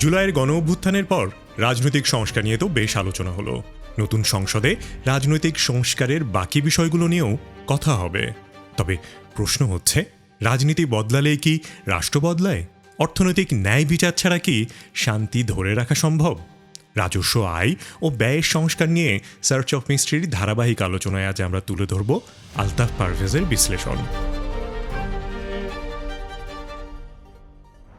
জুলাইয়ের গণ অভ্যুত্থানের পর রাজনৈতিক সংস্কার নিয়ে তো বেশ আলোচনা হলো। নতুন সংসদে রাজনৈতিক সংস্কারের বাকি বিষয়গুলো নিয়েও কথা হবে। তবে প্রশ্ন হচ্ছে, রাজনীতি বদলালেই কি রাষ্ট্র বদলায়? অর্থনৈতিক ন্যায় বিচার ছাড়া কি শান্তি ধরে রাখা সম্ভব? রাজস্ব আয় ও ব্যয়ের সংস্কার নিয়ে সার্চ অফ মিস্ট্রির ধারাবাহিক আলোচনায় আজ আমরা তুলে ধরব আলতাফ পারভেজের বিশ্লেষণ।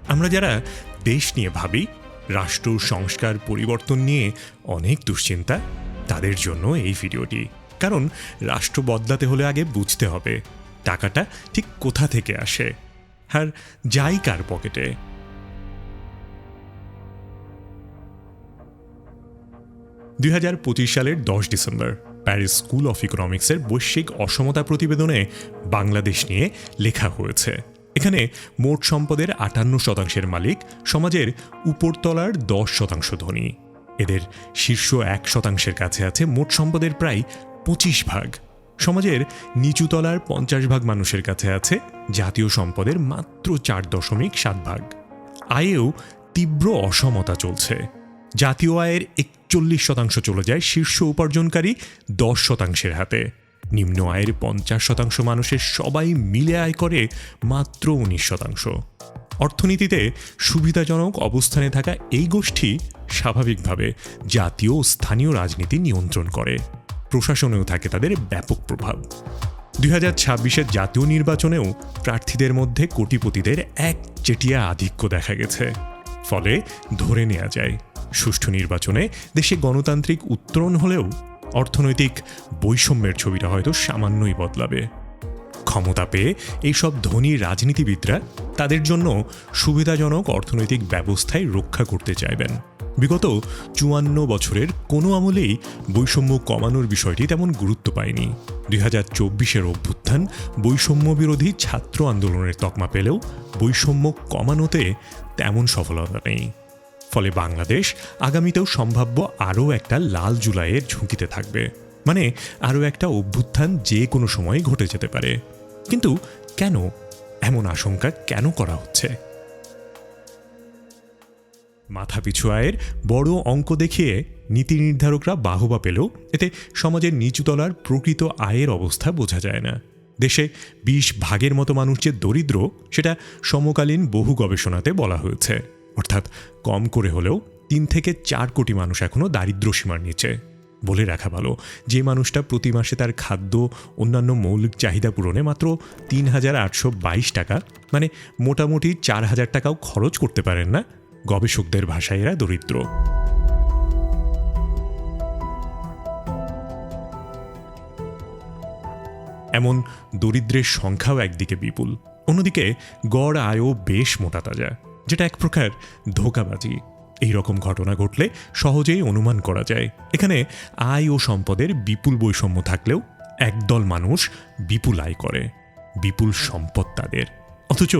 আমরা যারা দেশ নিয়ে ভাবি, রাষ্ট্র, সংস্কার, পরিবর্তন নিয়ে অনেক দুশ্চিন্তা। তাদের জন্য এই ভিডিওটি। কারণ রাষ্ট্র বদলাতে হলে আগে বুঝতে হবে, টাকাটা ঠিক কোথা থেকে আসে। আর যাই কার পকেটে। দুই হাজার পঁচিশ সালের দশ ডিসেম্বর, প্যারিস স্কুল অফ ইকোনমিক্সের বৈশ্বিক অসমতা প্রতিবেদনে বাংলাদেশ নিয়ে লেখা হয়েছে। এখানে মোট সম্পদের আটান্ন শতাংশের মালিক, সমাজের উপরতলার দশ শতাংশ ধনী। এদের শীর্ষ এক শতাংশের কাছে আছে মোট সম্পদের প্রায় পঁচিশ ভাগ। সমাজের নিচুতলার পঞ্চাশ ভাগ মানুষের কাছে আছে জাতীয় সম্পদের মাত্র চার দশমিক সাত ভাগ। আয়েও তীব্র অসমতা চলছে। জাতীয় আয়ের একচল্লিশ শতাংশ চলে যায় শীর্ষ উপার্জনকারী দশ শতাংশের হাতে। নিম্ন আয়ের পঞ্চাশ শতাংশ মানুষের সবাই মিলে আয় করে মাত্র উনিশ শতাংশ। অর্থনীতিতে সুবিধাজনক অবস্থানে থাকা এই গোষ্ঠী স্বাভাবিকভাবে জাতীয় ও স্থানীয় রাজনীতি নিয়ন্ত্রণ করে। প্রশাসনেও থাকে তাদের ব্যাপক প্রভাব। দুই হাজার ছাব্বিশের জাতীয় নির্বাচনেও প্রার্থীদের মধ্যে কোটিপতিদের এক চেটিয়া আধিক্য দেখা গেছে। ফলে ধরে নেওয়া যায়, সুষ্ঠু নির্বাচনে দেশে গণতান্ত্রিক উত্তরণ হলেও অর্থনৈতিক বৈষম্যের ছবিটা হয়তো সামান্যই বদলাবে। ক্ষমতা পেয়ে এইসব ধনী রাজনীতিবিদরা তাদের জন্য সুবিধাজনক অর্থনৈতিক ব্যবস্থায় রক্ষা করতে চাইবেন। বিগত চুয়ান্ন বছরের কোনো আমলেই বৈষম্য কমানোর বিষয়টি তেমন গুরুত্ব পায়নি। দুই হাজার চব্বিশের অভ্যুত্থান বৈষম্য বিরোধী ছাত্র আন্দোলনের তকমা পেলেও বৈষম্য কমানোতে তেমন সফলতা নেই। ফলে বাংলাদেশ আগামীতেও সম্ভাব্য আরও একটা লাল জুলাইয়ের ঝুঁকিতে থাকবে। মানে আরও একটা অভ্যুত্থান যে কোনো সময় ঘটে যেতে পারে। কিন্তু কেন এমন আশঙ্কা কেন করা হচ্ছে? মাথাপিছু আয়ের বড় অঙ্ক দেখিয়ে নীতি নির্ধারকরা বাহবা পেলেও এতে সমাজের নিচুতলার প্রকৃত আয়ের অবস্থা বোঝা যায় না। দেশে বিশ ভাগের মতো মানুষ যে দরিদ্র, সেটা সমকালীন বহু গবেষণাতে বলা হয়েছে। অর্থাৎ কম করে হলেও তিন থেকে চার কোটি মানুষ এখনও দারিদ্র সীমার নিচে। বলে রাখা ভালো, যে মানুষটা প্রতি মাসে তার খাদ্য, অন্যান্য মৌলিক চাহিদা পূরণে মাত্র তিন হাজার আটশো বাইশ টাকা মানে মোটামুটি চার হাজার টাকাও খরচ করতে পারেন না গবেষকদের ভাষায় এরা দরিদ্র। এমন দরিদ্রের সংখ্যাও একদিকে বিপুল, অন্যদিকে গড় আয়ও বেশ মোটা তাজা। যেটা এক প্রকার ধোকাবাজি। এই রকম ঘটনা ঘটলে সহজেই অনুমান করা যায়। এখানে আয় ও সম্পদের বিপুল বৈষম্য থাকলেও একদল মানুষ বিপুল আয় করে, বিপুল সম্পদ তাদের। অথচ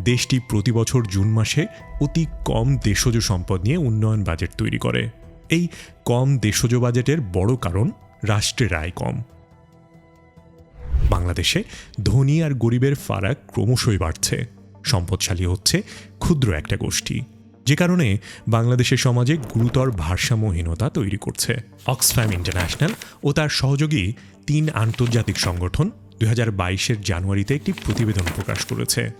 দেশটি প্রতি বছর জুন মাসে অতি কম দেশজ সম্পদ নিয়ে উন্নয়ন বাজেট তৈরি করে। এই কম দেশজ বাজেটের বড় কারণ রাষ্ট্রের আয় কম। বাংলাদেশে ধনী আর গরিবের ফারাক ক্রমশই বাড়ছে। সম্পদশালী হচ্ছে ক্ষুদ্র একটা গোষ্ঠী। যে কারণে বাংলাদেশের সমাজে গুরুতর ভারসাম্যহীনতা তৈরি করছে। অক্সফ্যাম ইন্টারন্যাশনাল ও তার সহযোগী তিন আন্তর্জাতিক সংগঠন দুই হাজার জানুয়ারিতে একটি প্রতিবেদন প্রকাশ করেছে।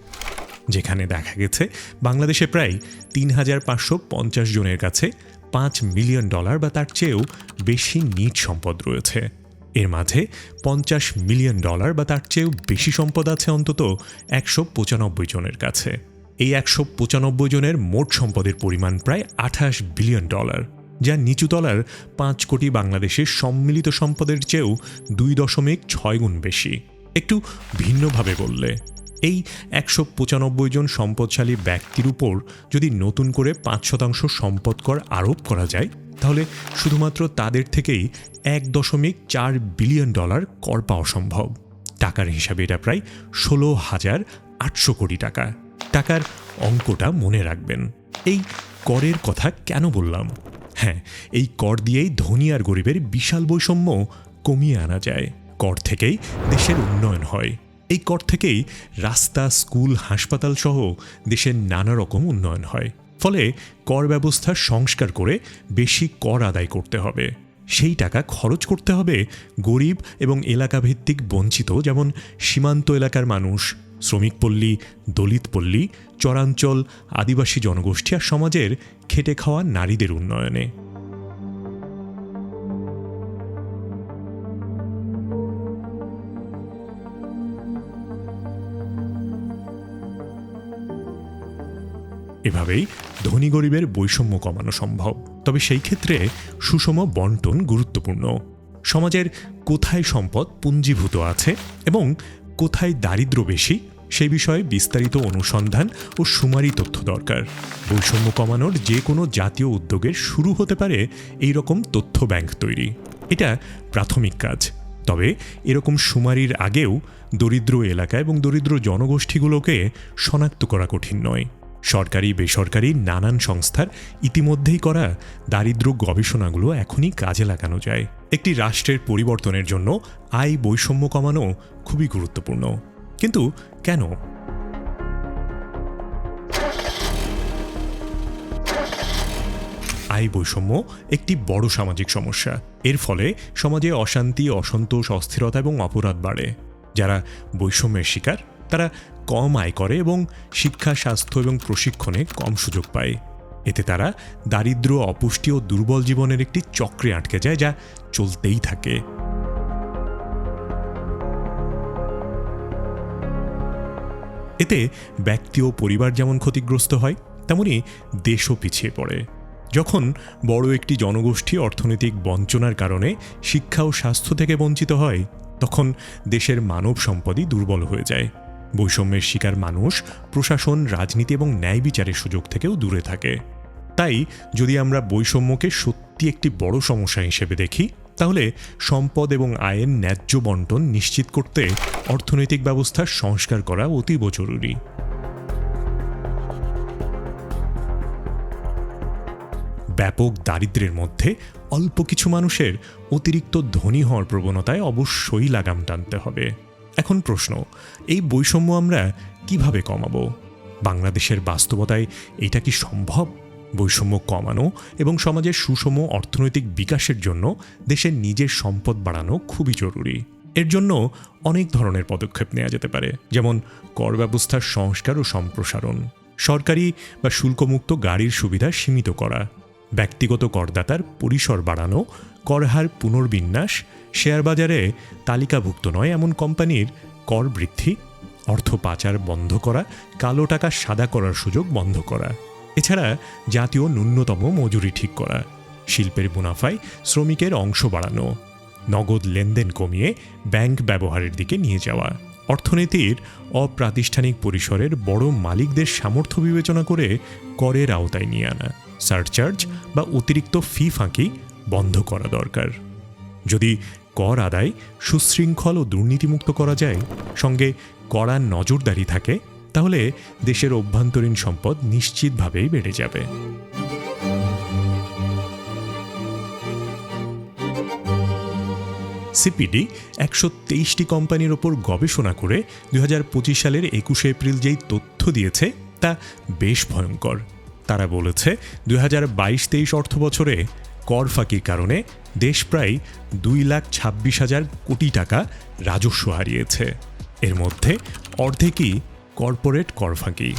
যেখানে দেখা গেছে, বাংলাদেশে প্রায় তিন হাজার পাঁচশো পঞ্চাশ জনের কাছে পাঁচ মিলিয়ন ডলার বা তার চেয়েও বেশি নিট সম্পদ রয়েছে। এর মাঝে পঞ্চাশ মিলিয়ন ডলার বা তার চেয়েও বেশি সম্পদ আছে অন্তত একশো পঁচানব্বই জনের কাছে। এই একশো পঁচানব্বই জনের মোট সম্পদের পরিমাণ প্রায় আঠাশ বিলিয়ন ডলার, যা নিচুতলার পাঁচ কোটি বাংলাদেশের সম্মিলিত সম্পদের চেয়েও দুই দশমিক ছয় গুণ বেশি। একটু ভিন্নভাবে বললে, এই একশো পঁচানব্বই জন সম্পদশালী ব্যক্তির উপর যদি নতুন করে পাঁচ শতাংশ সম্পদ কর আরোপ করা যায়, তাহলে শুধুমাত্র তাদের থেকেই এক দশমিক চার বিলিয়ন ডলার কর পাওয়া সম্ভব। টাকার হিসাবে এটা প্রায় ষোলো হাজার আটশো কোটি টাকা। টাকার অঙ্কটা মনে রাখবেন। এই করের কথা কেন বললাম? হ্যাঁ এই কর দিয়েই ধনী আর গরিবের বিশাল বৈষম্য কমিয়ে আনা যায়। কর থেকেই দেশের উন্নয়ন হয়। এই কর থেকেই রাস্তা, স্কুল, হাসপাতাল সহ দেশের নানা রকম উন্নয়ন হয়। ফলে কর ব্যবস্থা সংস্কার করে বেশি কর আদায় করতে হবে। সেই টাকা খরচ করতে হবে গরিব এবং এলাকাভিত্তিক বঞ্চিত, যেমন সীমান্ত এলাকার মানুষ শ্রমিকপল্লী দলিত পল্লী, চরাঞ্চল, আদিবাসী জনগোষ্ঠী আর সমাজের খেটে খাওয়া নারীদের উন্নয়নে। এভাবেই ধনী গরিবের বৈষম্য কমানো সম্ভব। তবে সেই ক্ষেত্রে সুষম বন্টন গুরুত্বপূর্ণ। সমাজের কোথায় সম্পদ পুঞ্জীভূত আছে এবং কোথায় দারিদ্র বেশি সেই বিষয়ে বিস্তারিত অনুসন্ধান ও সুমারি তথ্য দরকার। বৈষম্য কমানোর যে কোনো জাতীয় উদ্যোগের শুরু হতে পারে এই রকম তথ্য ব্যাংক তৈরি। এটা প্রাথমিক কাজ। তবে এরকম সুমারির আগেও দরিদ্র এলাকা এবং দরিদ্র জনগোষ্ঠীগুলোকে শনাক্ত করা কঠিন নয়। সরকারি, বেসরকারি, নানান সংস্থার ইতিমধ্যেই করা দারিদ্র গবেষণাগুলো এখনই কাজে লাগানো যায়। একটি রাষ্ট্রের পরিবর্তনের জন্য আয় বৈষম্য কমানো খুবই গুরুত্বপূর্ণ। কিন্তু কেন? আয় বৈষম্য একটি বড় সামাজিক সমস্যা। এর ফলে সমাজে অশান্তি, অসন্তোষ, অস্থিরতা এবং অপরাধ বাড়ে। যারা বৈষম্যের শিকার, তারা কম আয় করে এবং শিক্ষা, স্বাস্থ্য এবং প্রশিক্ষণে কম সুযোগ পায়। এতে তারা দারিদ্র, অপুষ্টি ও দুর্বল জীবনের একটি চক্রে আটকে যায় যা চলতেই থাকে। এতে ব্যক্তি ও পরিবার যেমন ক্ষতিগ্রস্ত হয়, তেমনি দেশও পিছিয়ে পড়ে। যখন বড় একটি জনগোষ্ঠী অর্থনৈতিক বঞ্চনার কারণে শিক্ষা ও স্বাস্থ্য থেকে বঞ্চিত হয়, তখন দেশের মানব সম্পদই দুর্বল হয়ে যায়। বৈষম্যের শিকার মানুষ প্রশাসন, রাজনীতি এবং ন্যায় বিচারের সুযোগ থেকেও দূরে থাকে। তাই যদি আমরা বৈষম্যকে সত্যি একটি বড় সমস্যা হিসেবে দেখি, তাহলে সম্পদ এবং আয়ের ন্যায্য বন্টন নিশ্চিত করতে অর্থনৈতিক ব্যবস্থার সংস্কার করা অতীব জরুরি। ব্যাপক দারিদ্র্যের মধ্যে অল্প কিছু মানুষের অতিরিক্ত ধনী হওয়ার প্রবণতায় অবশ্যই লাগাম টানতে হবে। এখন প্রশ্ন, এই বৈষম্য আমরা কীভাবে কমাবো? বাংলাদেশের বাস্তবতায় এটা কি সম্ভব? বৈষম্য কমানো এবং সমাজের সুষম অর্থনৈতিক বিকাশের জন্য দেশের নিজের সম্পদ বাড়ানো খুবই জরুরি। এর জন্য অনেক ধরনের পদক্ষেপ নেওয়া যেতে পারে, যেমন কর ব্যবস্থার সংস্কার ও সম্প্রসারণ, সরকারি বা শুল্কমুক্ত গাড়ির সুবিধা সীমিত করা, ব্যক্তিগত করদাতার পরিসর বাড়ানো করহার পুনর্বিন্যাস শেয়ার বাজারে তালিকাভুক্ত নয়, এমন কোম্পানির কর বৃদ্ধি, অর্থ পাচার বন্ধ করা, কালো টাকা সাদা করার সুযোগ বন্ধ করা, এছাড়া জাতীয় ন্যূনতম মজুরি ঠিক করা, শিল্পের মুনাফায় শ্রমিকের অংশ বাড়ানো, নগদ লেনদেন কমিয়ে ব্যাংক ব্যবহারের দিকে নিয়ে যাওয়া, অর্থনীতির অপ্রাতিষ্ঠানিক পরিসরের বড় মালিকদের সামর্থ্য বিবেচনা করে করের আওতায় নিয়ে আনা, সারচার্জ বা অতিরিক্ত ফি ফাঁকি বন্ধ করা দরকার। যদি কর আদায়, সুশৃঙ্খল ও দুর্নীতিমুক্ত করা যায়। সঙ্গে কড়া নজরদারি থাকে, তাহলে দেশের অভ্যন্তরীণ সম্পদ নিশ্চিতভাবেই বেড়ে যাবে। সিপিডি একশো তেইশটি কোম্পানির ওপর গবেষণা করে দুই হাজার পঁচিশ সালের একুশে এপ্রিল যেই তথ্য দিয়েছে, তা বেশ ভয়ঙ্কর। তারা বলেছে দুই হাজার বাইশ তেইশ অর্থ বছরে কর ফাঁকির কারণে দেশ প্রায় দুই লাখ ছাব্বিশ হাজার কোটি টাকা রাজস্ব হারিয়েছে। এর মধ্যে অর্ধেকই কর্পোরেট কর ফাঁকি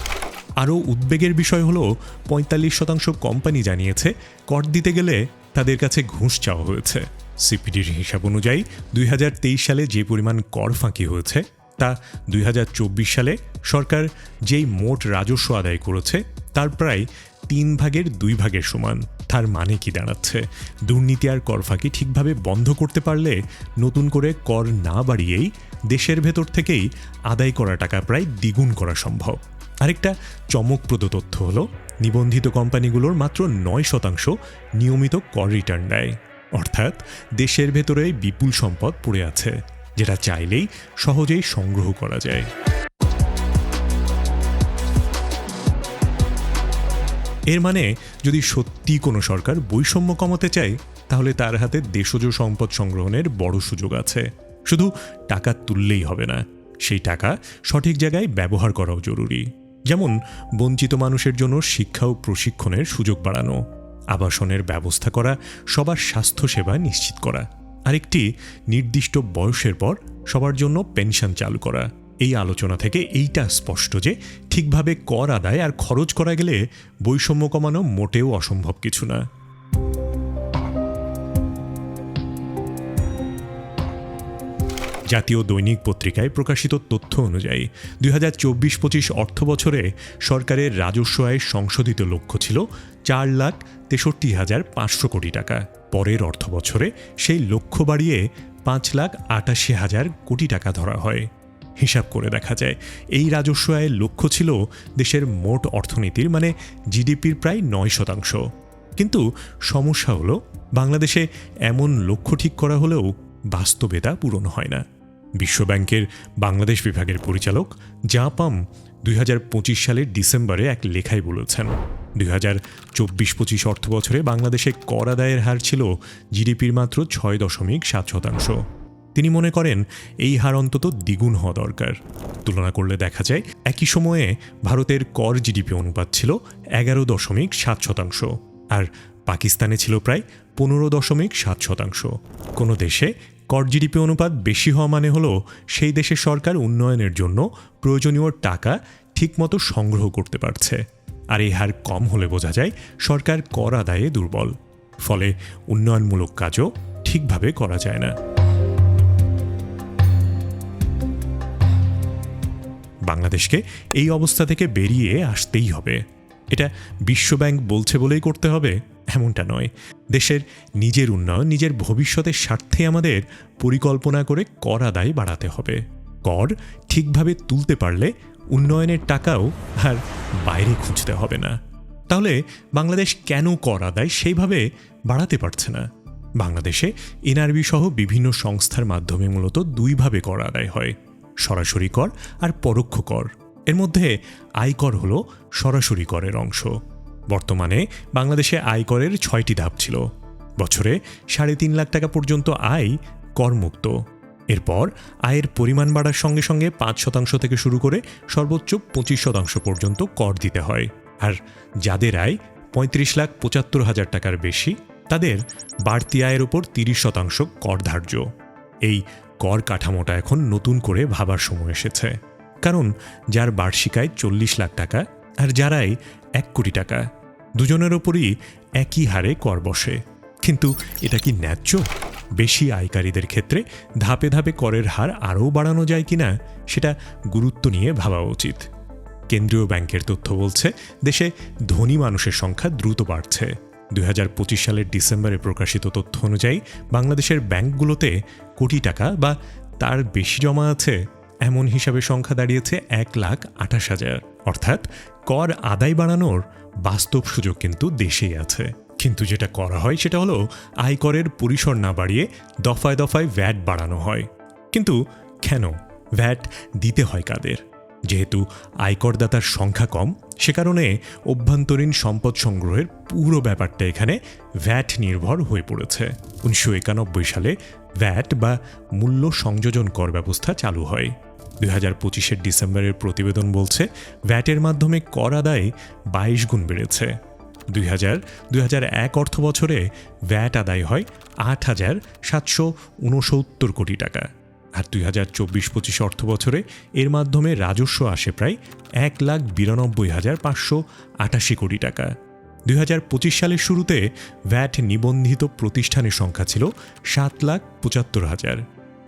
আরও উদ্বেগের বিষয় হলো, পঁয়তাল্লিশ শতাংশ কোম্পানি জানিয়েছে, কর দিতে গেলে তাদের কাছে ঘুষ চাওয়া হয়েছে। সিপিডির হিসাব অনুযায়ী, দুই হাজার তেইশ সালে যে পরিমাণ কর ফাঁকি হয়েছে, তা দুই হাজার চব্বিশ সালে সরকার যেই মোট রাজস্ব আদায় করেছে, তার প্রায় তিন ভাগের দুই ভাগের সমান। তার মানে কি দাঁড়াচ্ছে? দুর্নীতি আর কর ফাঁকি ঠিকভাবে বন্ধ করতে পারলে নতুন করে কর না বাড়িয়েই দেশের ভেতর থেকেই আদায় করা টাকা প্রায় দ্বিগুণ করা সম্ভব। আরেকটা চমকপ্রদ তথ্য হলো, নিবন্ধিত কোম্পানিগুলোর মাত্র নয় শতাংশ নিয়মিত কর রিটার্ন দেয় অর্থাৎ দেশের ভেতরে বিপুল সম্পদ পড়ে আছে, যেটা চাইলেই সহজেই সংগ্রহ করা যায়। এর মানে যদি সত্যি কোনো সরকার বৈষম্য কমাতে চায়, তাহলে তার হাতে দেশজ সম্পদ সংগ্রহণের বড় সুযোগ আছে। শুধু টাকা তুললেই হবে না, সেই টাকা সঠিক জায়গায় ব্যবহার করাও জরুরি। যেমন, বঞ্চিত মানুষের জন্য শিক্ষা ও প্রশিক্ষণের সুযোগ বাড়ানো, আবাসনের ব্যবস্থা করা, সবার স্বাস্থ্যসেবা নিশ্চিত করা, আরেকটি নির্দিষ্ট বয়সের পর সবার জন্য পেনশন চালু করা। এই আলোচনা থেকে এইটা স্পষ্ট যে ঠিকভাবে কর আদায় আর খরচ করা গেলে বৈষম্য কমানো মোটেও অসম্ভব কিছু না। জাতীয় দৈনিক পত্রিকায় প্রকাশিত তথ্য অনুযায়ী দুই হাজার চব্বিশ পঁচিশ অর্থ বছরে সরকারের রাজস্ব আয়ের সংশোধিত লক্ষ্য ছিল চার লাখ তেষট্টি হাজার পাঁচশো কোটি টাকা। পরের অর্থ বছরে সেই লক্ষ্য বাড়িয়ে পাঁচ লাখ আটাশি হাজার কোটি টাকা ধরা হয়। হিসাব করে দেখা যায়। এই রাজস্ব আয়ের লক্ষ্য ছিল দেশের মোট অর্থনীতির মানে জিডিপির প্রায় নয় শতাংশ। কিন্তু সমস্যা হলো, বাংলাদেশে এমন লক্ষ্য ঠিক করা হলেও বাস্তবে তা পূরণ হয় না। বিশ্বব্যাংকের বাংলাদেশ বিভাগের পরিচালক জাপাম দুই হাজার পঁচিশ সালের ডিসেম্বরে এক লেখায় বলেছেন, দুই হাজার চব্বিশ পঁচিশ অর্থ বছরে বাংলাদেশে কর আদায়ের হার ছিল জিডিপির মাত্র ছয় দশমিক সাত শতাংশ। তিনি মনে করেন এই হার অন্তত দ্বিগুণ হওয়া দরকার। তুলনা করলে দেখা যায়, একই সময়ে ভারতের কর জিডিপি অনুপাত ছিল এগারো দশমিক সাত শতাংশ আর পাকিস্তানে ছিল প্রায় পনেরো দশমিক সাত শতাংশ। কোনো দেশে কর জিডিপি অনুপাত বেশি হওয়া মানে হলো সেই দেশের সরকার উন্নয়নের জন্য প্রয়োজনীয় টাকা ঠিকমতো সংগ্রহ করতে পারছে আর এই হার কম হলে বোঝা যায় সরকার কর আদায়ে দুর্বল। ফলে উন্নয়নমূলক কাজও ঠিকভাবে করা যায় না। বাংলাদেশকে এই অবস্থা থেকে বেরিয়ে আসতেই হবে। এটা বিশ্বব্যাংক বলছে বলেই করতে হবে, এমনটা নয়। দেশের নিজের উন্নয়ন, নিজের ভবিষ্যতের স্বার্থে আমাদের পরিকল্পনা করে কর আদায় বাড়াতে হবে। কর ঠিকভাবে তুলতে পারলে উন্নয়নের টাকাও আর বাইরে খুঁজতে হবে না। তাহলে বাংলাদেশ কেন কর আদায় সেইভাবে বাড়াতে পারছে না? বাংলাদেশে এনআরবি সহ বিভিন্ন সংস্থার মাধ্যমে মূলত দুইভাবে কর আদায় হয়। সরাসরি কর আর পরোক্ষ কর। এর মধ্যে আয়কর হল সরাসরি করের অংশ। বর্তমানে বাংলাদেশে আয়করের ছয়টি ধাপ ছিল। বছরে সাড়ে তিন লাখ টাকা পর্যন্ত আয় করমুক্ত। এরপর আয়ের পরিমাণ বাড়ার সঙ্গে সঙ্গে পাঁচ শতাংশ থেকে শুরু করে সর্বোচ্চ পঁচিশ শতাংশ পর্যন্ত কর দিতে হয়। আর যাদের আয় পঁয়ত্রিশ লাখ পঁচাত্তর হাজার টাকার বেশি, তাদের বাড়তি আয়ের উপর তিরিশ শতাংশ কর ধার্য। এই কর কাঠামোটা এখন নতুন করে ভাবার সময় এসেছে। কারণ যার বার্ষিক আয় চল্লিশ লাখ টাকা আর যারাই এক কোটি টাকা, দুজনের ওপরই একই হারে কর বসে। কিন্তু এটা কি ন্যায্য? বেশি আয়কারীদের ক্ষেত্রে ধাপে ধাপে করের হার আরও বাড়ানো যায় কিনা, সেটা গুরুত্ব নিয়ে ভাবা উচিত। কেন্দ্রীয় ব্যাংকের তথ্য বলছে, দেশে ধনী মানুষের সংখ্যা দ্রুত বাড়ছে। দুই হাজার পঁচিশ সালের ডিসেম্বরে প্রকাশিত তথ্য অনুযায়ী বাংলাদেশের ব্যাংকগুলোতে কোটি টাকা বা তার বেশি জমা আছে এমন হিসাবে সংখ্যা দাঁড়িয়েছে এক লাখ আঠাশ হাজার। অর্থাৎ কর আদায় বাড়ানোর বাস্তব সুযোগ কিন্তু দেশেই আছে। কিন্তু যেটা করা হয় সেটা হলো আয়করের পরিসর না বাড়িয়ে দফায় দফায় ভ্যাট বাড়ানো হয়। কিন্তু কেন ভ্যাট দিতে হয় কাদের? যেহেতু আয়করদাতার সংখ্যা কম, সে কারণে অভ্যন্তরীণ সম্পদ সংগ্রহের পুরো ব্যাপারটা এখানে ভ্যাট নির্ভর হয়ে পড়েছে। উনিশশো একানব্বই সালে ভ্যাট বা মূল্য সংযোজন কর ব্যবস্থা চালু হয়। দুই হাজার পঁচিশের ডিসেম্বরের প্রতিবেদন বলছে, ভ্যাটের মাধ্যমে কর আদায় বাইশ গুণ বেড়েছে। দুই হাজার দুই হাজার এক অর্থ বছরে ভ্যাট আদায় হয় আট হাজার সাতশো উনসত্তর কোটি টাকা। আর দুই হাজার চব্বিশ পঁচিশ অর্থ বছরে এর মাধ্যমে রাজস্ব আসে প্রায় এক লাখ বিরানব্বই হাজার পাঁচশো আটাশি কোটি টাকা। দুই হাজার পঁচিশ সালের শুরুতে ভ্যাট নিবন্ধিত প্রতিষ্ঠানের সংখ্যা ছিল সাত লাখ পঁচাত্তর হাজার।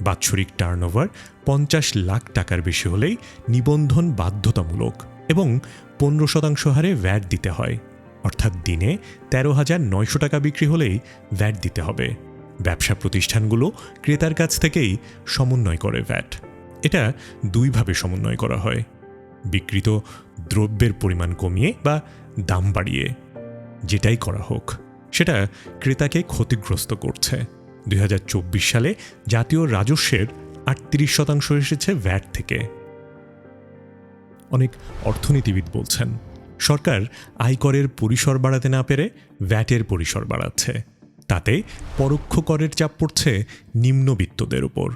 বাৎসরিক টার্নওভার পঞ্চাশ লাখ টাকার বেশি হলেই নিবন্ধন বাধ্যতামূলক এবং পনেরো শতাংশ হারে ভ্যাট দিতে হয়। অর্থাৎ দিনে তেরো হাজার নয়শো টাকা বিক্রি হলেই ভ্যাট দিতে হবে। ব্যবসা প্রতিষ্ঠানগুলো ক্রেতার কাছ থেকেই সমন্বয় করে ভ্যাট এটা দুইভাবে সমন্বয় করা হয়। বিকৃত দ্রব্যের পরিমাণ কমিয়ে বা দাম বাড়িয়ে যেটাই করা হোক, সেটা ক্রেতাকে ক্ষতিগ্রস্ত করছে। দুই হাজার চব্বিশ সালে জাতীয় রাজস্বের আটত্রিশ শতাংশ এসেছে ভ্যাট থেকে। অনেক অর্থনীতিবিদ বলছেন, সরকার আয়করের পরিসর বাড়াতে না পেরে ভ্যাটের পরিসর বাড়াচ্ছে। তাতে পরোক্ষ করের চাপ পড়ছে নিম্নবিত্তদের উপর।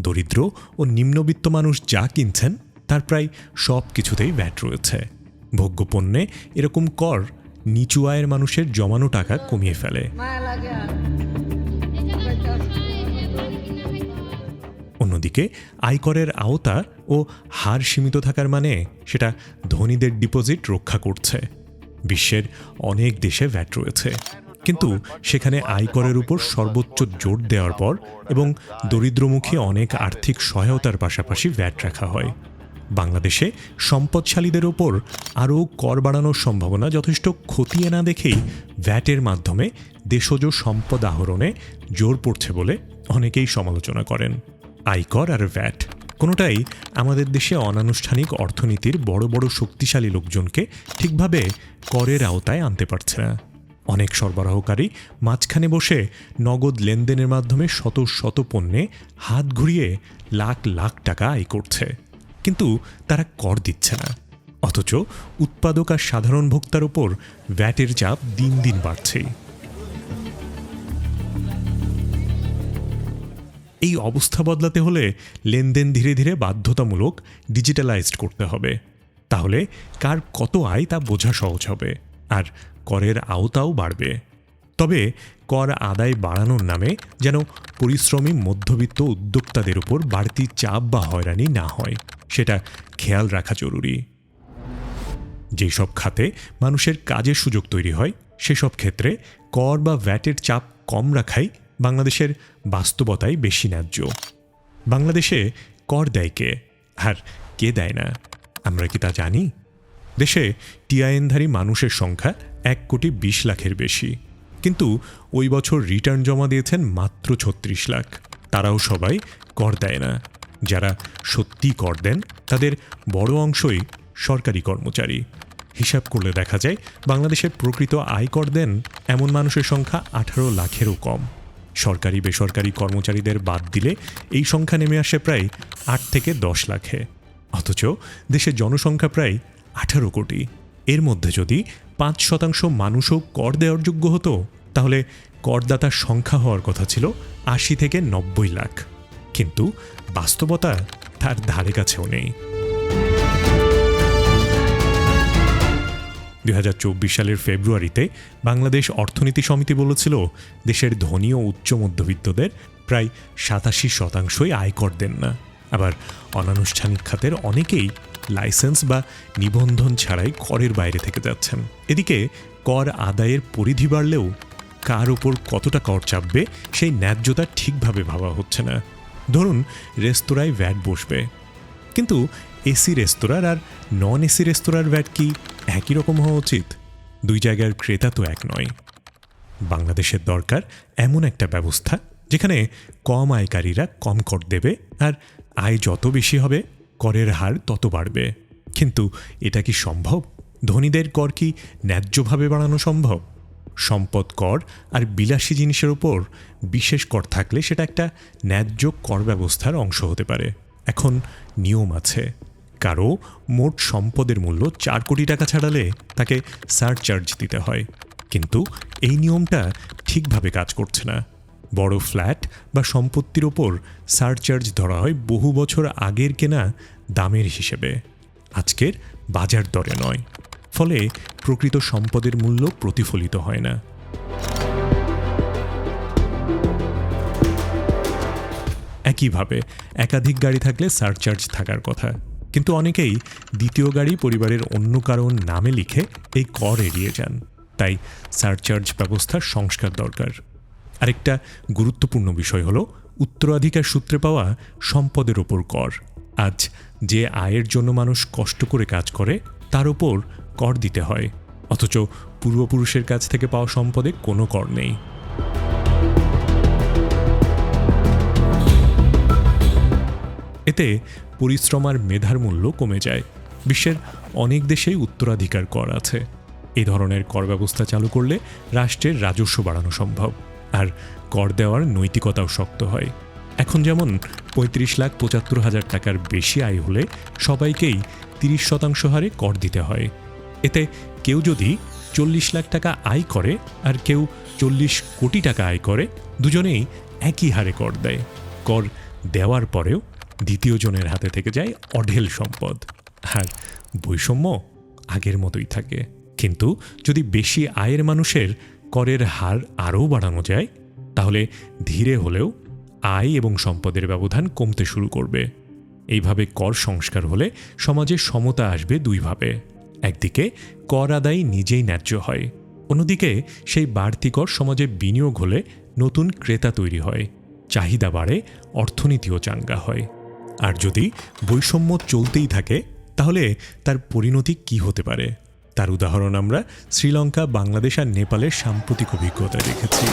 দরিদ্র ও নিম্নবিত্ত মানুষ যা কিনছেন, তার প্রায় সব কিছুতেই ভ্যাট রয়েছে। ভোগ্যপণ্যে এরকম কর নিচু আয়ের মানুষের জমানো টাকা কমিয়ে ফেলে। অন্যদিকে আয়করের আওতা ও হার সীমিত থাকার মানে সেটা ধনীদের ডিপোজিট রক্ষা করছে। বিশ্বের অনেক দেশে ভ্যাট রয়েছে। কিন্তু সেখানে আয়করের উপর সর্বোচ্চ জোর দেওয়ার পর এবং দরিদ্রমুখী অনেক আর্থিক সহায়তার পাশাপাশি ভ্যাট রাখা হয়। বাংলাদেশে সম্পদশালীদের ওপর আরও কর বাড়ানোর সম্ভাবনা যথেষ্ট খতিয়ে না দেখেই ভ্যাটের মাধ্যমে দেশজ সম্পদ আহরণে জোর পড়ছে বলে অনেকেই সমালোচনা করেন। আয়কর আর ভ্যাট কোনোটাই আমাদের দেশে অনানুষ্ঠানিক অর্থনীতির বড় বড় শক্তিশালী লোকজনকে ঠিকভাবে করের আওতায় আনতে পারছে না। অনেক সরবরাহকারী মাঝখানে বসে নগদ লেনদেনের মাধ্যমে শত শত পণ্যে হাত ঘুরিয়ে লাখ লাখ টাকা আয় করছে। কিন্তু তারা কর দিচ্ছে না। অথচ উৎপাদক আর সাধারণ ভোক্তার ওপর ভ্যাটের চাপ দিন দিন বাড়ছেই এই অবস্থা বদলাতে হলে লেনদেন ধীরে ধীরে বাধ্যতামূলক ডিজিটালাইজড করতে হবে। তাহলে কার কত আয় তা বোঝা সহজ হবে। আর করের আওতাও বাড়বে। তবে কর আদায় বাড়ানোর নামে যেন পরিশ্রমী মধ্যবিত্ত উদ্যোক্তাদের উপর বাড়তি চাপ বা হয়রানি না হয়। সেটা খেয়াল রাখা জরুরি। যেসব খাতে মানুষের কাজের সুযোগ তৈরি হয়, সেসব ক্ষেত্রে কর বা ভ্যাটের চাপ কম রাখাই বাংলাদেশের বাস্তবতায় বেশি ন্যায্য। বাংলাদেশে কর দেয় কে? আর কে দেয় না? আমরা কি তা জানি? দেশে টিআইএনধারী মানুষের সংখ্যা এক কোটি বিশ লাখের বেশি। কিন্তু ওই বছর রিটার্ন জমা দিয়েছেন মাত্র ছত্রিশ লাখ। তারাও সবাই কর দেয় না। যারা সত্যি কর দেন, তাদের বড় অংশই সরকারি কর্মচারী। হিসাব করলে দেখা যায়, বাংলাদেশের প্রকৃত আয়কর দেন এমন মানুষের সংখ্যা আঠারো লাখেরও কম। সরকারি, বেসরকারি কর্মচারীদের বাদ দিলে এই সংখ্যা নেমে আসে প্রায় আট থেকে দশ লাখে। অথচ দেশের জনসংখ্যা প্রায় আঠারো কোটি। এর মধ্যে যদি পাঁচ শতাংশ মানুষও কর দেওয়ার যোগ্য হতো, তাহলে করদাতার সংখ্যা হওয়ার কথা ছিল আশি থেকে নব্বই লাখ। কিন্তু বাস্তবতা তার ধারে কাছেও নেই। দু হাজার চব্বিশ সালের ফেব্রুয়ারিতে বাংলাদেশ অর্থনীতি সমিতি বলেছিল, দেশের ধনী ও উচ্চ মধ্যবিত্তদের প্রায় সাতাশি শতাংশই আয়কর দেন না। আবার অনানুষ্ঠানিক খাতের অনেকেই লাইসেন্স বা নিবন্ধন ছাড়াই করের বাইরে থেকে যাচ্ছেন। এদিকে, কর আদায়ের পরিধি বাড়লেও কার ওপর কতটা কর চাপবে সেই ন্যায্যতা ঠিকভাবে ভাবা হচ্ছে না। ধরুন, রেস্তোরাঁয় ভ্যাট বসবে। কিন্তু এসি রেস্তোরাঁর আর নন এসি রেস্তোরাঁর ভ্যাট কি একই রকম হওয়া উচিত? দুই জায়গার ক্রেতা তো এক নয়। বাংলাদেশের দরকার এমন একটা ব্যবস্থা, যেখানে কম আয়কারীরা কম কর দেবে আর আয় যত বেশি হবে করের হার তত বাড়বে। কিন্তু এটা কি সম্ভব? ধনীদের কর কি ন্যায্যভাবে বাড়ানো সম্ভব? সম্পদ কর আর বিলাসী জিনিসের উপর বিশেষ কর থাকলে সেটা একটা ন্যায্য কর ব্যবস্থার অংশ হতে পারে। এখন নিয়ম আছে। কারও মোট সম্পদের মূল্য চার কোটি টাকা ছাড়ালে তাকে সারচার্জ দিতে হয়। কিন্তু এই নিয়মটা ঠিকভাবে কাজ করছে না। বড় ফ্ল্যাট বা সম্পত্তির ওপর সারচার্জ ধরা হয় বহু বছর আগের কেনা দামের হিসেবে। আজকের বাজার দরে নয়। ফলে প্রকৃত সম্পদের মূল্য প্রতিফলিত হয় না। একইভাবে, একাধিক গাড়ি থাকলে সারচার্জ থাকার কথা। কিন্তু অনেকেই দ্বিতীয় গাড়ি পরিবারের অন্য কারণ নামে লিখে এই কর এড়িয়ে যান। তাই সারচার্জ ব্যবস্থার সংস্কার দরকার। আরেকটা গুরুত্বপূর্ণ বিষয় হলো, উত্তরাধিকার সূত্রে পাওয়া সম্পদের ওপর কর। আজ যে আয়ের জন্য মানুষ কষ্ট করে কাজ করে, তার ওপর কর দিতে হয়। অথচ পূর্বপুরুষের কাছ থেকে পাওয়া সম্পদে কোনো কর নেই। এতে পরিশ্রম আর মেধার মূল্য কমে যায়। বিশ্বের অনেক দেশেই উত্তরাধিকার কর আছে। এ ধরনের কর ব্যবস্থা চালু করলে রাষ্ট্রের রাজস্ব বাড়ানো সম্ভব। আর কর দেওয়ার নৈতিকতাও শক্ত হয়। এখন যেমন পঁয়ত্রিশ লাখ পঁচাত্তর হাজার টাকার বেশি আয় হলে সবাইকেই তিরিশ শতাংশ হারে কর দিতে হয়। এতে কেউ যদি চল্লিশ লাখ টাকা আয় করে আর কেউ চল্লিশ কোটি টাকা আয় করে, দুজনেই একই হারে কর দেয়। কর দেওয়ার পরেও দ্বিতীয় জনের হাতে থেকে যায় অঢেল সম্পদ। আর বৈষম্য আগের মতোই থাকে। কিন্তু যদি বেশি আয়ের মানুষের করের হার আরও বাড়ানো যায়, তাহলে ধীরে হলেও আয় এবং সম্পদের ব্যবধান কমতে শুরু করবে। এইভাবে কর সংস্কার হলে সমাজে সমতা আসবে দুইভাবে। একদিকে, কর আদায় নিজেই ন্যায্য হয়, অন্যদিকে সেই বাড়তি কর সমাজে বিনিয়োগ হলে নতুন ক্রেতা তৈরি হয়, চাহিদা বাড়ে, অর্থনীতিও চাঙ্গা হয়। আর যদি বৈষম্য চলতেই থাকে, তাহলে তার পরিণতি কি হতে পারে? তার উদাহরণ আমরা শ্রীলঙ্কা, বাংলাদেশ আর নেপালের সাম্প্রতিক অভিজ্ঞতায় দেখেছি।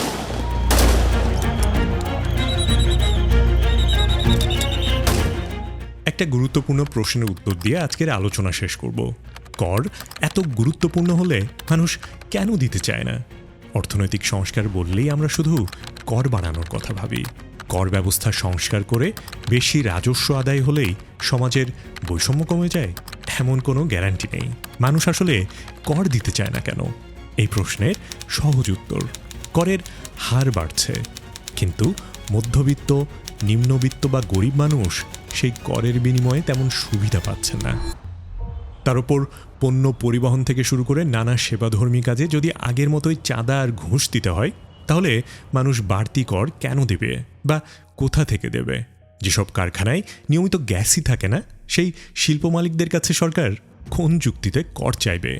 একটা গুরুত্বপূর্ণ প্রশ্নের উত্তর দিয়ে আজকের আলোচনা শেষ করব। কর এত গুরুত্বপূর্ণ হলে মানুষ কেন দিতে চায় না? অর্থনৈতিক সংস্কার বললেই আমরা শুধু কর বাড়ানোর কথা ভাবি। কর ব্যবস্থা সংস্কার করে বেশি রাজস্ব আদায় হলেই সমাজের বৈষম্য কমে যায়। এমন কোনো গ্যারান্টি নেই। মানুষ আসলে কর দিতে চায় না কেন? এই প্রশ্নের সহজ উত্তর, করের হার বাড়ছে। কিন্তু মধ্যবিত্ত, নিম্নবিত্ত বা গরিব মানুষ সেই করের বিনিময়ে তেমন সুবিধা পাচ্ছেন না। তার উপর পণ্য পরিবহন থেকে শুরু করে নানা সেবাধর্মী কাজে যদি আগের মতোই চাঁদা আর ঘুষ দিতে হয়, তাহলে মানুষ বাড়তি কর কেন দেবে বা কোথা থেকে দেবে? যেসব কারখানায় নিয়মিত গ্যাসই থাকে না সেই শিল্প মালিকদের কাছে সরকার কোন যুক্তিতে কর চাইবে?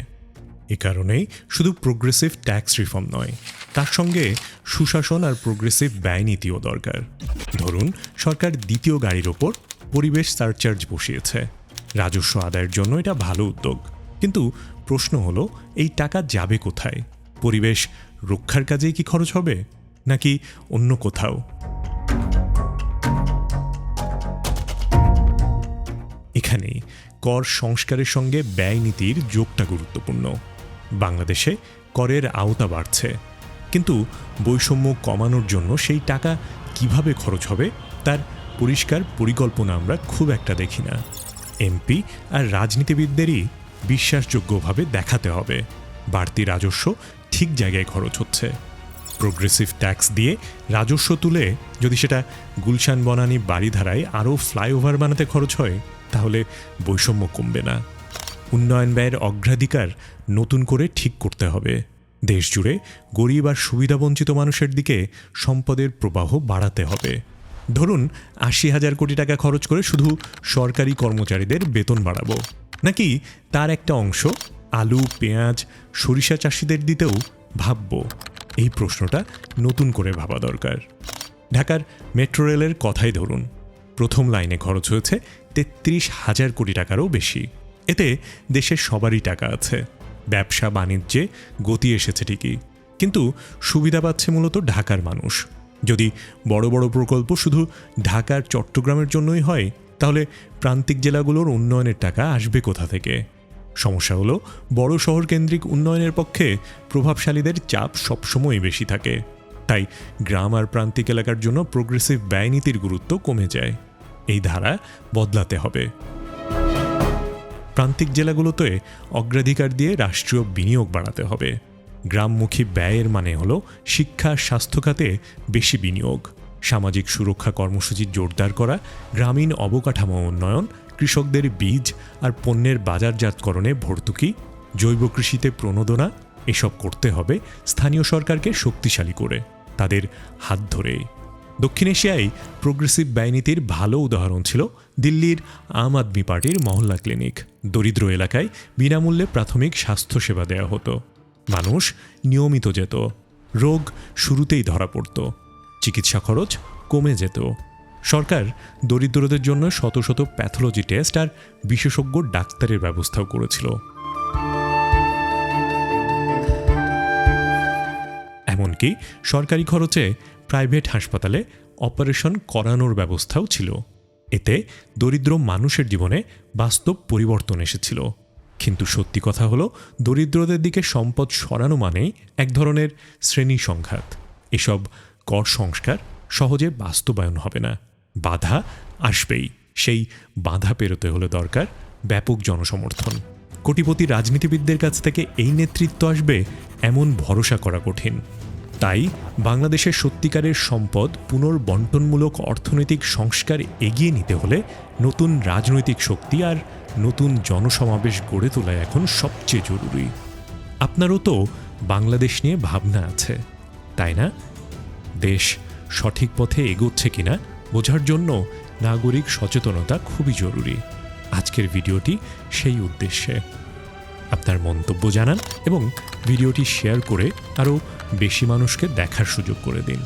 এ কারণেই শুধু প্রোগ্রেসিভ ট্যাক্স রিফর্ম নয়, তার সঙ্গে সুশাসন আর প্রোগ্রেসিভ ব্যয় নীতিও দরকার। ধরুন, সরকার দ্বিতীয় গাড়ির ওপর পরিবেশ সারচার্জ বসিয়েছে। রাজস্ব আদায়ের জন্য এটা ভালো উদ্যোগ। কিন্তু প্রশ্ন হলো, এই টাকা যাবে কোথায়? পরিবেশ রক্ষার কাজেই কি খরচ হবে? নাকি অন্য কোথাও? এখানেই কর সংস্কারের সঙ্গে ব্যয় নীতির যোগটা গুরুত্বপূর্ণ। বাংলাদেশে করের আওতা বাড়ছে। কিন্তু বৈষম্য কমানোর জন্য সেই টাকা কীভাবে খরচ হবে তার পরিষ্কার পরিকল্পনা আমরা খুব একটা দেখি না। এমপি আর রাজনীতিবিদদেরই বিশ্বাসযোগ্যভাবে দেখাতে হবে। বাড়তি রাজস্ব ঠিক জায়গায় খরচ হচ্ছে। প্রোগ্রেসিভ ট্যাক্স দিয়ে রাজস্ব তুলে যদি সেটা গুলশান, বনানী বাড়িধারায় আরও ফ্লাইওভার বানাতে খরচ হয় তাহলে বৈষম্য কমবে না। উন্নয়ন ব্যয়ের অগ্রাধিকার নতুন করে ঠিক করতে হবে। দেশ জুড়ে গরিব আর সুবিধাবঞ্চিত মানুষের দিকে সম্পদের প্রবাহ বাড়াতে হবে। ধরুন, আশি হাজার কোটি টাকা খরচ করে শুধু সরকারি কর্মচারীদের বেতন বাড়াবো। নাকি তার একটা অংশ আলু, পেঁয়াজ, সরিষা চাষিদের দিতেও ভাববো? এই প্রশ্নটা নতুন করে ভাবা দরকার। ঢাকার মেট্রো রেলের কথাই ধরুন। প্রথম লাইনে খরচ হয়েছে তেত্রিশ হাজার কোটি টাকারও বেশি। এতে দেশের সবারই টাকা আছে। ব্যবসা, বাণিজ্যে গতি এসেছে ঠিকই। কিন্তু সুবিধা পাচ্ছে মূলত ঢাকার মানুষ। যদি বড় বড় প্রকল্প শুধু ঢাকার চট্টগ্রামের জন্যই হয়, তাহলে প্রান্তিক জেলাগুলোর উন্নয়নের টাকা আসবে কোথা থেকে? সমস্যা হলো, বড় শহর কেন্দ্রিক উন্নয়নের পক্ষে প্রভাবশালীদের চাপ সবসময় বেশি থাকে। তাই গ্রাম আর প্রান্তিক এলাকার জন্য প্রোগ্রেসিভ ব্যয় নীতির গুরুত্ব কমে যায়। এই ধারা বদলাতে হবে। প্রান্তিক জেলাগুলোতে অগ্রাধিকার দিয়ে রাষ্ট্রীয় বিনিয়োগ বাড়াতে হবে। গ্রামমুখী ব্যয়ের মানে হলো শিক্ষা, স্বাস্থ্য খাতে বেশি বিনিয়োগ, সামাজিক সুরক্ষা কর্মসূচি জোরদার করা, গ্রামীণ অবকাঠামো উন্নয়ন, কৃষকদের বীজ আর পণ্যের বাজারজাতকরণে ভর্তুকি, জৈব কৃষিতে প্রণোদনা, এসব করতে হবে স্থানীয় সরকারকে শক্তিশালী করে, তাদের হাত ধরে দক্ষিণ এশিয়ায় প্রোগ্রেসিভ ব্যয়নীতির ভালো উদাহরণ ছিল দিল্লির আম আদমি পার্টির মহল্লা ক্লিনিক। দরিদ্র এলাকায় বিনামূল্যে প্রাথমিক স্বাস্থ্যসেবা দেওয়া হতো। মানুষ নিয়মিত যেত। রোগ শুরুতেই ধরা পড়ত। চিকিৎসা খরচ কমে যেত। সরকার দরিদ্রদের জন্য শত শত প্যাথোলজি টেস্ট আর বিশেষজ্ঞ ডাক্তারের ব্যবস্থাও করেছিল। এমনকি সরকারি খরচে প্রাইভেট হাসপাতালে অপারেশন করানোর ব্যবস্থাও ছিল। এতে দরিদ্র মানুষের জীবনে বাস্তব পরিবর্তন এসেছিল। কিন্তু সত্যি কথা হলো, দরিদ্রদের দিকে সম্পদ সরানো মানেই এক ধরনের শ্রেণি সংঘাত। এসব কর সংস্কার সহজে বাস্তবায়ন হবে না। বাধা আসবেই। সেই বাধা পেরোতে হলে দরকার ব্যাপক জনসমর্থন। কোটিপতি রাজনীতিবিদদের কাছ থেকে এই নেতৃত্ব আসবে এমন ভরসা করা কঠিন। তাই বাংলাদেশের সত্যিকারের সম্পদ পুনর্বন্টনমূলক অর্থনৈতিক সংস্কার এগিয়ে নিতে হলে নতুন রাজনৈতিক শক্তি আর নতুন জনসমাবেশ গড়ে তোলা এখন সবচেয়ে জরুরি। আপনারও তো বাংলাদেশ নিয়ে ভাবনা আছে, তাই না? দেশ সঠিক পথে এগোচ্ছে কিনা বোঝার জন্য নাগরিক সচেতনতা খুবই জরুরি। আজকের ভিডিওটি সেই উদ্দেশ্যে। আপনার মন্তব্য জানান এবং ভিডিওটি শেয়ার করে আরও বেশি মানুষকে দেখার সুযোগ করে দিন।